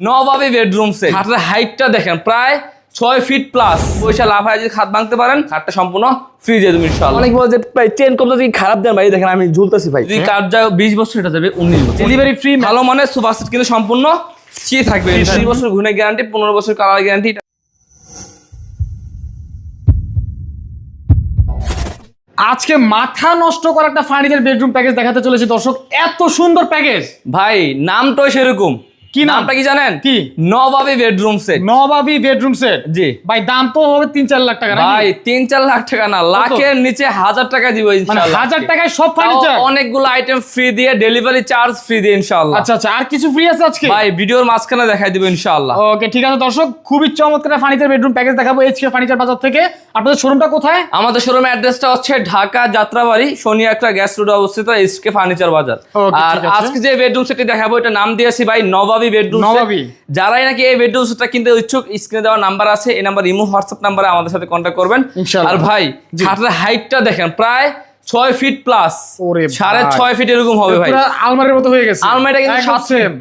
নবাবি bedroom set খাটের হাইটটা দেখেন প্রায় ছয় ফিট প্লাস পয়সা লাভ হয় যদি খাট ভাঙতে পারেন খাটটা সম্পূর্ণ ফ্রি দিয়ে দেবেন ইনশাআল্লাহ। অনেক বলে যে ভাই চেন কম যদি খারাপ দেন ভাই দেখেন আমি ঝুলতেছি ভাই। যদি কাঠ যায় বিশ বছর এটা যাবে উনিশ বছর। ডেলিভারি ফ্রি ভালো মানে সেট কিন্তু সম্পূর্ণ ফ্রি থাকবে। বিশ বছর ঘুরে গ্যারান্টি পনেরো বছর কালার গ্যারান্টি আজকে মাথা নষ্ট করা একটা ফার্নিচার বেডরুম প্যাকেজ দেখাতে চলেছে। দর্শক এত সুন্দর প্যাকেজ ভাই নামটাই সেরকম। কি নামটা কি জানেন? কি? নবাবি বেডরুম সেট নবাবি বেডরুম সেট জি। ভাই দাম তো হবে তিন চার লাখ টাকা ভাই তিন চার লাখ টাকা না লাখের নিচে হাজার টাকা দিব মানে হাজার টাকায় সব ফার্নিচার অনেকগুলো আইটেম ফ্রি দিয়ে ডেলিভারি চার্জ ফ্রি দিয়ে ইনশাআল্লাহ। আচ্ছা আচ্ছা আর কিছু ফ্রি আছে আজকে? ভাই ভিডিওর মাঝখানে দেখাই দিব ইনশাআল্লাহ। ওকে ঠিক আছে দর্শক খুবই চমৎকার ফার্নিচার বেডরুম প্যাকেজ দেখাবো এইচকে ফার্নিচার বাজার থেকে। আপনাদের শোরুমটা কোথায়? আমাদের শোরুমের অ্যাড্রেসটা হচ্ছে ঢাকা যাত্রাবাড়ি একটা গ্যাস রোডে অবস্থিত এসকে ফার্নিচার বাজার। আর আজকে যে বেডরুম সেটটি দেখাবো এটা নাম দিয়েছি ভাই নবাবি বেডরুম নবাবী। যারাই নাকি এই বেডরুম সেটটা কিনতে ইচ্ছুক স্ক্রিনে দেওয়া নাম্বার আছে এই নাম্বার ইমো হোয়াটসঅ্যাপ নাম্বারে আমাদের সাথে কন্ট্যাক্ট করবেন। আর ভাই খাটের হাইটটা দেখেন প্রায় ছয় ফিট প্লাস সাড়ে ছয় ফিট এরকম হবে ভাই। আলমারির মতো হয়ে গেছে। আলমারিটা কিন্তু সাত ফিট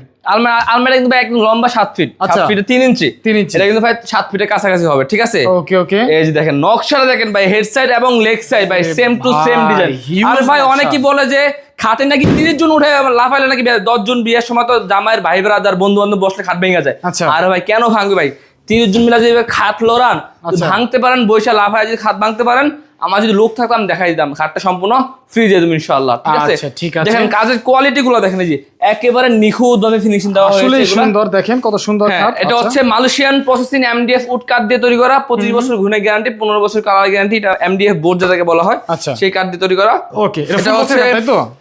আলমারিটা কিন্তু একদম লম্বা সাত ফিট সাত আচ্ছা। তিন ইঞ্চি তিন ইঞ্চি। এটা কিন্তু ভাই সাত ফিটের কাছাকাছি হবে ঠিক আছে? ওকে ওকে এই যে দেখেন নকশাটা দেখেন ভাই হেড সাইড এবং লেগ সাইড ভাই সেম টু সেম ডিজাইন আর ভাই। অনেকেই বলে যে খাটে নাকি তিরিশ জন উঠে লাফাইলে নাকি দশ জন বিয়ের সময় তো জামাইয়ের ভাই ব্রাদার বন্ধু বান্ধব বসলে খাট ভেঙে যায় আচ্ছা। আর ভাই কেন ভাঙবে ভাই তিরিশ জন মিলা যে খাট লড়ান আচ্ছা। ভাঙতে পারেন বৈশা লাফায় যদি খাট ভাঙতে পারেন আমার যদি লোক থাকতো আমি দেখাই দিতাম। খাটটা সম্পূর্ণ ফ্রি দিয়ে দেবো ইনশাআল্লাহ ঠিক আছে? আচ্ছা, ঠিক আছে। দেখেন কাজের কোয়ালিটি গুলো দেখেন এই যে একেবারে নিখুঁত ভাবে ফিনিশিং দেওয়া হয়েছে আসলে সুন্দর দেখেন কত সুন্দর হ্যাঁ, খাট এটা আচ্ছা। হচ্ছে মালয়েশিয়ান প্রসেসিং এমডিএফ উড কাঠ দিয়ে তৈরি করা পঁচিশ বছর ঘুরে গ্যারান্টি পনেরো বছর কালার গ্যারান্টি এটা এমডিএফ বোর্ড যেটাকে বলা হয় আচ্ছা। সেই কাঠ দিয়ে তৈরি করা। ওকে এটা হচ্ছে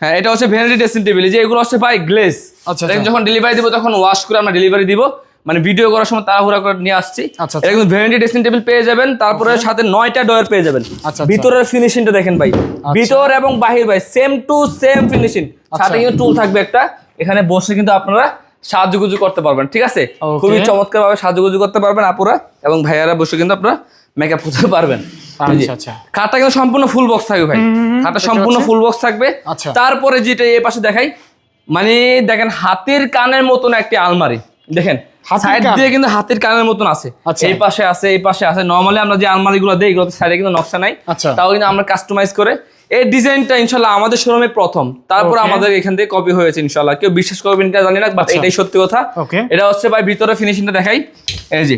হ্যাঁ এটা হচ্ছে ভ্যানিটি ড্রেসিং টেবিল যে এগুলো হচ্ছে ভাই গ্লেজ আচ্ছা, আচ্ছা। যখন ডেলিভারি দিব তখন ওয়াশ করে আমরা ডেলিভারি দিব। মানে ভিডিও করার সময় তাড়াহুড়া করে নিয়ে আসছি। আচ্ছা, এটা ভ্যানিটি ড্রেসিং টেবিল পেয়ে যাবেন তারপরে সাথে নয়টা ডয়ার পেয়ে যাবেন। আচ্ছা। ভিতরের ফিনিশিংটা দেখেন ভাই। ভিতর এবং বাহির ভাই সেম টু সেম ফিনিশিং আচ্ছা। সাথে কিন্তু টুল থাকবে একটা। এখানে বসে কিন্তু আপনারা সাহায্যগুজু করতে পারবেন ঠিক আছে? খুবই চমৎকার ভাবে সাহায্যগুজু করতে পারবেন আপুরা এবং ভাইয়ারা বসে কিন্তু আপনারা মেকআপ করতে পারবেন। আচ্ছা, আচ্ছা। খাটটা কিন্তু সম্পূর্ণ ফুল বক্স থাকবে ভাই। খাটটা সম্পূর্ণ ফুল বক্স থাকবে। আচ্ছা। তারপরে যেটা এই পাশে দেখাই মানে দেখেন হাতের কানের মতন একটি আলমারি। দেখেন সাইড দিয়ে কিন্তু হাতের কানের মতন আছে। আচ্ছা। এই পাশে আছে এই পাশে আছে। নরমালি আমরা যে দেই সাইডে কিন্তু নকশা নাই। আচ্ছা। তাও কিন্তু আমরা কাস্টমাইজ করে। এই ডিজাইনটা ইনশাল্লাহ আমাদের শোরুমে প্রথম। তারপর আমাদের এখান থেকে কপি হয়েছে ইনশাল্লাহ। কেউ বিশ্বাস করবেন কিনা জানি না বাট আচ্ছা। এটাই সত্যি কথা। এটা হচ্ছে ভাই ভিতরে ফিনিশিংটা দেখাই। এই যে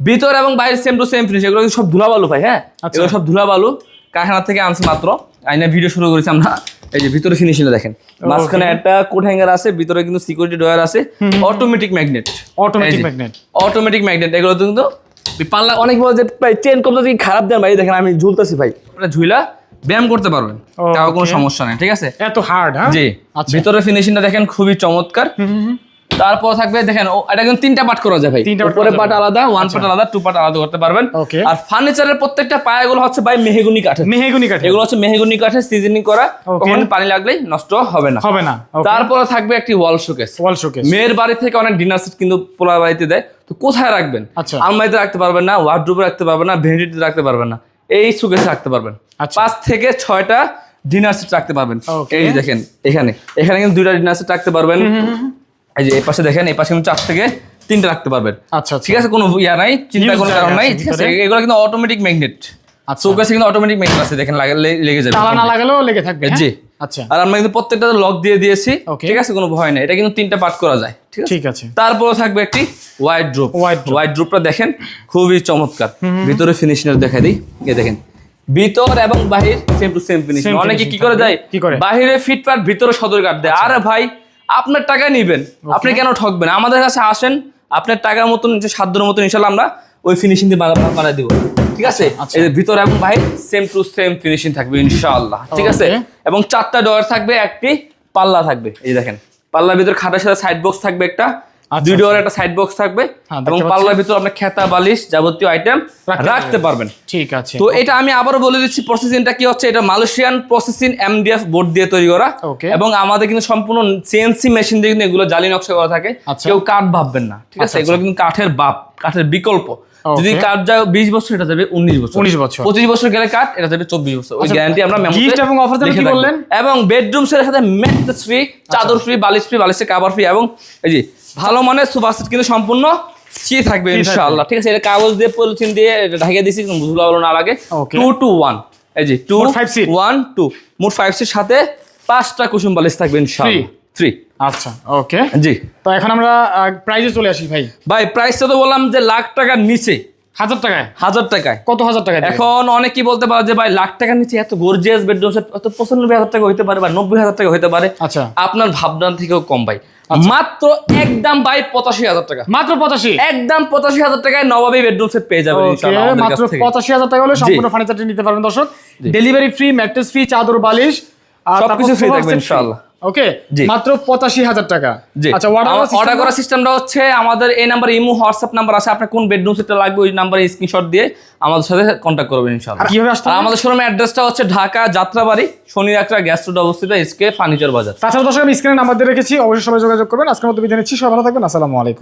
ভিতর এবং বাইরে সেম টু সেম ফিনিশ এগুলো সব ধুলাবালু ভাই হ্যাঁ। এগুলো সব ধুলাবালু। কারখানা থেকে আনছে মাত্র। আইনা ভিডিও শুরু করেছি আমরা। এই যে ভিতরে ফিনিশিংটা দেখেন। মাঝখানে একটা কোট হ্যাঙ্গার আছে ভিতরে কিন্তু সিকিউরিটি ডয়ার আছে। Automatic magnet automatic magnet। Automatic magnet এগুলো কিন্তু পাল্লা অনেক বড় যে ভাই চেন কম যদি খারাপ দেন ভাই দেখেন আমি ঝুলতেছি ভাই। আপনারা ঝুইলা ব্যায়াম করতে পারবেন তাও কোনো সমস্যা নেই ঠিক আছে? এত হার্ড হ্যাঁ? জি। আচ্ছা। ভিতরে ফিনিশিংটা দেখেন খুবই চমৎকার। তারপর থাকবে দেখেন এটা কিন্তু তিনটা পার্ট করা যায় ভাই। তিনটা উপরে পার্ট আলাদা ওয়ান পার্ট আলাদা টু পার্ট আলাদা করতে পারবেন। আর ফার্নিচারের প্রত্যেকটা পায়াগুলো হচ্ছে ভাই মেহগুনি কাঠের। মেহেগুনি কাঠের। এগুলো হচ্ছে মেহগুনি কাঠের সিজনিং করা. কখন পানি লাগলেই নষ্ট হবে না। হবে না। তারপরে থাকবে একটি ওয়াল শোকেস ওয়াল শোকেস মেয়ের বাড়ি থেকে অনেক ডিনার সেট কিন্তু পোলা বাড়িতে দেয়। তো কোথায় রাখবেন? আচ্ছা। আলমারিতে রাখতে পারবেন না ওয়ার্ড্রোবে রাখতে পারবেন না ভেন্ডিতে রাখতে পারবেন না। এই সুকেসে রাখতে পারবেন। আচ্ছা। পাঁচ থেকে ছয়টা ডিনার সেট রাখতে পারবেন। এই দেখেন এখানে। এখানে কিন্তু দুইটা ডিনার সেট রাখতে পারবেন। এই যে এই পাশে দেখেন এই পাশে কিন্তু চার থেকে তিনটা রাখতে পারবেন। আচ্ছা আচ্ছা। ঠিক আছে কোনো ইয়া নাই চিন্তা কোনো কারণ নাই ঠিক আছে। এগুলো কিন্তু অটোমেটিক ম্যাগনেট আচ্ছা। শোকেসে কিন্তু অটোমেটিক ম্যাগনেট আছে দেখেন লাগে- লেগে যাবে তালা না লাগালেও লেগে থাকবে হ্যাঁ? জি আচ্ছা। আর আমরা কিন্তু প্রত্যেকটা লক দিয়ে দিয়েছি ঠিক আছে কোনো ভয় নাই। এটা কিন্তু তিনটা পার্ট করা যায় ঠিক আছে? তারপর থাকবে একটি ওয়াইড ড্রপ। ওয়াইড ড্রপটা দেখেন খুবই চমৎকার। ভিতরে ফিনিশিং দেখাই দিই। এই দেখেন ভিতর এবং বাহির সেম টু সেম ফিনিশিং অনেকে কি করে যায় কি করে? আচ্ছা। বাহিরে ফিট পার্ট ভিতরে সদর কাট দেয়। আরে ভাই আপনার টাকা নিবেন। আপনি কেন ঠকবেন? আমাদের কাছে আসেন আপনার টাকার মতন যে সাধ্যর মতন ইনশাল আমরা ওই ফিনিশিং দিয়ে বানা- বানাই দিব। ঠিক আছে? আচ্ছা। এই ভিতর এবং বাহির সেম টু সেম ফিনিশিং থাকবে ইনশাআল্লাহ ঠিক আছে? এবং চারটা ডয়ার থাকবে একটি পাল্লা থাকবে। এই দেখেন পাল্লার ভিতরে খাটার সাথে সাইড বক্স থাকবে একটা দুই ডোয়ার একটা সাইড বক্স থাকবে হ্যাঁ, এবং। পাল্লার ভিতর আপনার খেতা বালিশ যাবতীয় আইটেম রাখতে পারবেন। ঠিক আছে তো এটা আমি আবারও বলে দিচ্ছি প্রসেসিংটা কি হচ্ছে? এটা মালয়েশিয়ান প্রসেসিং এমডিএফ বোর্ড দিয়ে তৈরি করা। এবং আমাদের কিন্তু সম্পূর্ণ সিএনসি মেশিন দিয়ে কিন্তু এগুলো জালি নকশা করা থাকে। আচ্ছা। কেউ কাঠ ভাববেন না ঠিক আছে? আচ্ছা, এগুলো কিন্তু কাঠের বাপ কাঠের বিকল্প। যদি কাঠ যায় বিশ বছর এটা যাবে উনিশ বছর। 19 বছর। পঁচিশ বছর গেলে কাঠ এটা যাবে চব্বিশ বছর। ওই আচ্ছা, গ্যারান্টি আমরা এবং যেন কি বললেন? এবং বেডরুম সেটের সাথে ম্যাট্রেস ফ্রি চাদর ফ্রি বালিশ ফ্রি বালিশের কাভার ফ্রি এবং এই যে ভালো মানের সুপার সেট কিন্তু সম্পূর্ণ সি থাকবে ইনশাআল্লাহ ঠিক আছে? এটা কাগজ দিয়ে পলিথিন দিয়ে এটা দিছি দিয়েছি ধুলা ভালো না লাগে. টু টু ওয়ান এই যে two five seat? One two মোট ফাইভ সিট সাথে পাঁচটা কুসুম বালিশ থাকবে ইনশাআল্লাহ। থ্রি আচ্ছা ওকে জি। তো এখন আমরা প্রাইজে চলে আসি ভাই। ভাই প্রাইসটা তো বললাম যে লাখ টাকার নিচে। হাজার টাকায়? হাজার টাকায়। কত হাজার টাকা এখন অনেকেই বলতে পারে যে ভাই লাখ টাকার নিচে এত গর্জিয়াস বেডরুম সেট এত পঁচানব্বই হাজার টাকা হইতে পারে বা নব্বই হাজার টাকা হইতে পারে। আচ্ছা। আপনার ভাবনার থেকেও কম ভাই। মাত্র একদম ভাই পঁচাশি হাজার টাকা। মাত্র পঁচাশি? একদম পঁচাশি হাজার টাকায় নবাবী বেডরুম সেট পেয়ে যাবেন মাত্র পঁচাশি হাজার টাকা হলে সম্পূর্ণ ফার্নিচারটি নিতে পারবেন দর্শক। ডেলিভারি ফ্রি ম্যাট্রেস ফ্রি চাদর বালিশ। আর সবকিছু free থাকবে ইনশাআল্লাহ। ওকে। মাত্র পঁচাশি হাজার টাকা। আচ্ছা অর্ডার করার সিস্টেমটা হচ্ছে আমাদের এই নাম্বার ইমো হোয়াটসঅ্যাপ নাম্বার আছে। আপনার কোন বেডরুম সেটটা লাগবে ওই নাম্বারে স্ক্রিনশট দিয়ে আমাদের সাথে কন্ট্যাক্ট করবেন ইনশাআল্লাহ। কীভাবে আসতে আমাদের শোরুমের অ্যাড্রেসটা হচ্ছে ঢাকা যাত্রাবাড়ি শনি একটা গ্যাস রোড অবস্থিত এসকে ফার্নিচার বাজার তাছাড়া দর্শক আমি স্ক্রিনে নাম্বার দিয়ে রেখেছি। অবশ্যই সবাই যোগাযোগ করবেন। আজকের মতো বিদায় নিচ্ছি। সবাই ভালো থাকবেন। আসসালামু আলাইকুম।